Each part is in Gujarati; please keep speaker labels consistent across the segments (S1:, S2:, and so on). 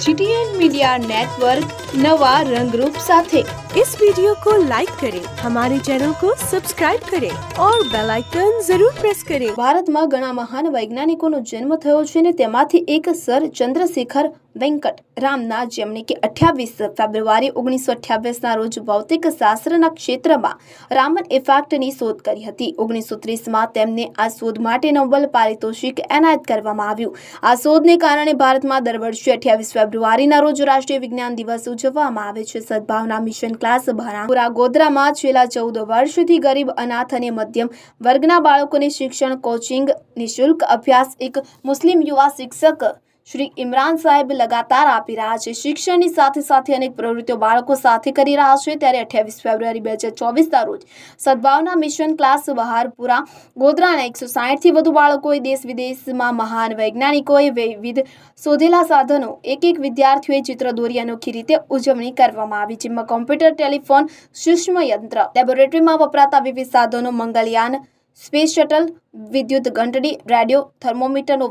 S1: जीटीएन मीडिया नेटवर्क नवा रंग रूप साथे
S2: इस वीडियो को लाइक करें हमारे चैनल को सब्सक्राइब करें और बेल आइकन जरूर प्रेस करें
S1: ભારતમાં ઘણા મહાન વૈજ્ઞાનિકોનો જન્મ થયો છે ને તેમાંથી એક સર ચંદ્રશેખર વેંકટ રામના જેમણે કે અઠ્યાવીસ ફેબ્રુઆરી ઓગણીસો અઠ્યાવીસના રોજ ભૌતિક શાસ્ત્રના ક્ષેત્રમાં રામન ઇફેક્ટની શોધ કરી હતી. ઓગણીસો ત્રીસમાં તેમને આ શોધ માટે નોબલ પારિતોષિક એનાયત કરવામાં આવ્યું. આ શોધને કારણે ભારતમાં દર વર્ષે અઠ્યાવીસ ફેબ્રુઆરીના રોજ રાષ્ટ્રીય વિજ્ઞાન દિવસ ઉજવવામાં આવે છે. સદભાવના મિશન ક્લાસ ભરાપુરા ગોધરામાં છેલ્લા ચૌદ વર્ષથી ગરીબ, અનાથ અને મધ્યમ વર્ગના બાળકોને શિક્ષણ કોચિંગ નિઃશુલ્ક અભ્યાસ, એક મુસ્લિમ યુવા શિક્ષક શ્રી ઇમરાન સાહેબ લગાતાર આપી રહ્યા છે. શિક્ષણની સાથે સાથે અનેક પ્રવૃત્તિઓ બાળકો સાથે કરી રહ્યા છે. ત્યારે અઠ્યાવીસ ફેબ્રુઆરી બે હજાર ચોવીસના રોજ સદભાવના મિશન ક્લાસ બહારપુરા, ગોધરાના એકસો સાહીઠથી વધુ બાળકોએ દેશ વિદેશમાં મહાન વૈજ્ઞાનિકોએ વિવિધ શોધેલા સાધનો એક એક વિદ્યાર્થીઓએ ચિત્ર દોરી અનોખી રીતે ઉજવણી કરવામાં આવી, જેમાં કોમ્પ્યુટર, ટેલિફોન, સૂક્ષ્મ યંત્ર, લેબોરેટરીમાં વપરાતા વિવિધ સાધનો મંગલયાન સ્પેસ શટલ, વિદ્યુત ઘંટડી રેડિયો, થર્મોમીટરનો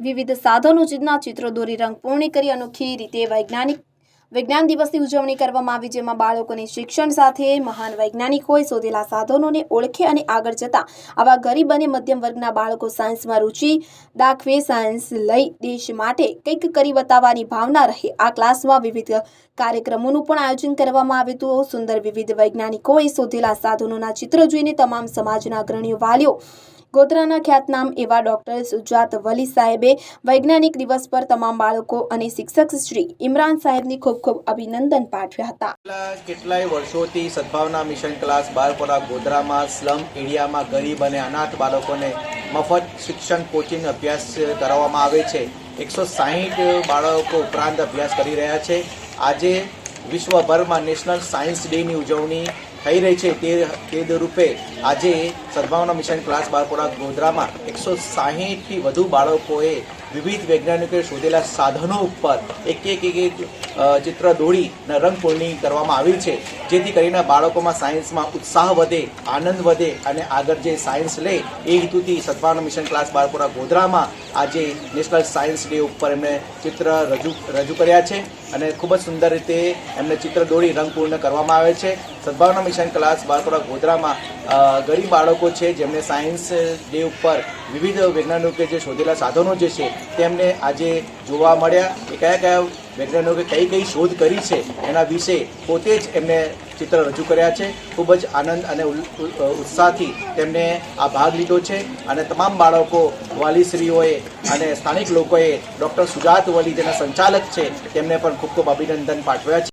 S1: વિવિધ સાધનો જીતના ચિત્રો દોરી રંગપૂર્ણી કરી અનોખી રીતે વૈજ્ઞાનિક વિજ્ઞાન દિવસની ઉજવણી કરવામાં આવી, જેમાં બાળકોને શિક્ષણ સાથે મહાન વૈજ્ઞાનિકોએ શોધેલા સાધનોને ઓળખે અને આગળ જતા આવા ગરીબ અને મધ્યમ વર્ગના બાળકો સાયન્સમાં રુચિ દાખવે, સાયન્સ લઈ દેશ માટે કંઈક કરી બતાવવાની ભાવના રહે. આ ક્લાસમાં વિવિધ કાર્યક્રમોનું પણ આયોજન કરવામાં આવ્યું હતું. સુંદર વિવિધ વૈજ્ઞાનિકોએ શોધેલા સાધનોના ચિત્ર જોઈને તમામ સમાજના અગ્રણીઓ વાલીઓ ગોધરાના ખ્યાતનામ એવા ડોક્ટર સુજાત વલી સાહેબે વૈજ્ઞાનિક દિવસ પર તમામ બાળકો અને શિક્ષક શ્રી ઇમરાન સાહેબની ખૂબ ખૂબ અભિનંદન પાઠવ્યા હતા.
S3: કેટલાય વર્ષોથી સદભાવના મિશન ક્લાસ બાળકોના ગોધરામાં સ્લમ એરિયામાં ગરીબ અને અનાથ બાળકોને મફત શિક્ષણ કોચિંગ અભ્યાસ કરાવવામાં આવે છે. એકસો સાહીઠ બાળકો ઉપરાંત અભ્યાસ કરી રહ્યા છે. આજે વિશ્વભરમાં નેશનલ સાયન્સ ડેની ઉજવણી થઈ રહી છે તે તે રૂપે આજે સદભાવના મિશન ક્લાસ બારપોરા ગોધરામાં એકસો સાહીઠથી વધુ બાળકોએ વિવિધ વૈજ્ઞાનિકોએ શોધેલા સાધનો ઉપર એક એક એક ચિત્ર દોરી અને રંગપૂર્ણી કરવામાં આવી છે. જેથી કરીને બાળકોમાં સાયન્સમાં ઉત્સાહ વધે, આનંદ વધે અને આગળ જે સાયન્સ લે એ હેતુથી સદભાવના મિશન ક્લાસ બાળકોના ગોધરામાં આજે નેશનલ સાયન્સ ડે ઉપર એમણે ચિત્ર રજૂ રજૂ કર્યા છે અને ખૂબ જ સુંદર રીતે એમને ચિત્ર દોરી રંગપૂર્ણ કરવામાં આવે છે. સદભાવના મિશન ક્લાસ બાળકોના ગોધરામાં ગરીબ બાળકો છે જેમને સાયન્સ ડે ઉપર વિવિધ વૈજ્ઞાનિકોએ જે શોધેલા સાધનો જે છે તેમને આજે જોવા મળ્યા એ કયા કયા વૈજ્ઞાનિકોએ કઈ કઈ શોધ કરી છે એના વિશે પોતે જ એમને ચિત્ર રજૂ કર્યા છે. ખૂબ જ આનંદ અને ઉત્સાહથી તેમને આ ભાગ લીધો છે અને તમામ બાળકો, વાલીશ્રીઓએ અને સ્થાનિક લોકોએ ડૉક્ટર સુજાત વલી જેના સંચાલક છે તેમને પણ ખૂબ ખૂબ અભિનંદન પાઠવ્યા છે.